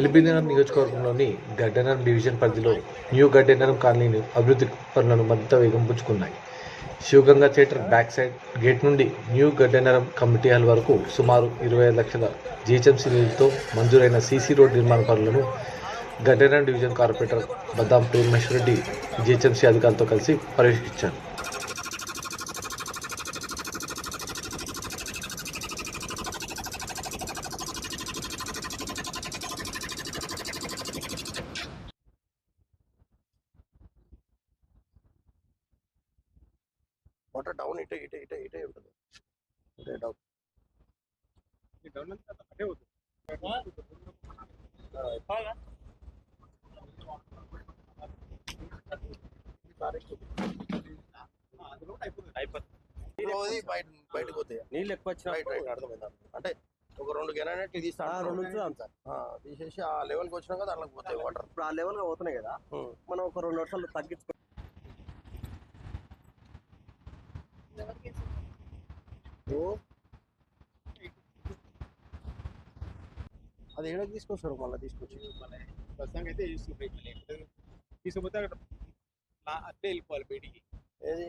ఎల్బీనగర్ నియోజకవర్గంలోని గడ్డనరం డివిజన్ పరిధిలో new Gaddiannaram colony అభివృద్ధి పనులను మరింత వేగం పుచ్చుకున్నాయి. Shivaganga theatre back side gate నుండి న్యూ గడ్డనరం కమిటీ హాల్ వరకు సుమారు ఇరవై ఐదు లక్షల జీహెచ్ఎంసీ నిధులతో మంజూరైన సీసీ రోడ్ నిర్మాణ పనులను Gaddiannaram division corporator Baddam Premeshwara Reddy GHMC అధికారులతో కలిసి పర్యవేక్షించారు. వాటర్ డౌన్ ఇటే ఇటే ఇటే ఇటే ఉంటుంది. ఇటే డౌన్. అయిపోతుంది. బయట బయటకు పోతాయి. నీళ్ళు ఎక్కువ రైట్ రైట్ అర్థమైంది అంటే ఒక రెండు గెనానెట్లు తీస్తా ఆ, రెండు ఉంచుదాం సార్ తీసేసి ఆ లెవెల్కి వచ్చినాక దాంట్లోకి పోతాయి వాటర్ ఇప్పుడు ఆ లెవెల్గా పోతున్నాయి కదా. మనం ఒక రెండు వర్షాలు తగ్గించుకో అది ఏడకి తీసుకొస్తారు మళ్ళీ తీసుకొచ్చి? ప్రస్తుతానికి అయితే తీసుకుపోయి తీసుకుపోతే అక్కడ అట్లే వెళ్ళిపోవాలి బయటికి. ఏది?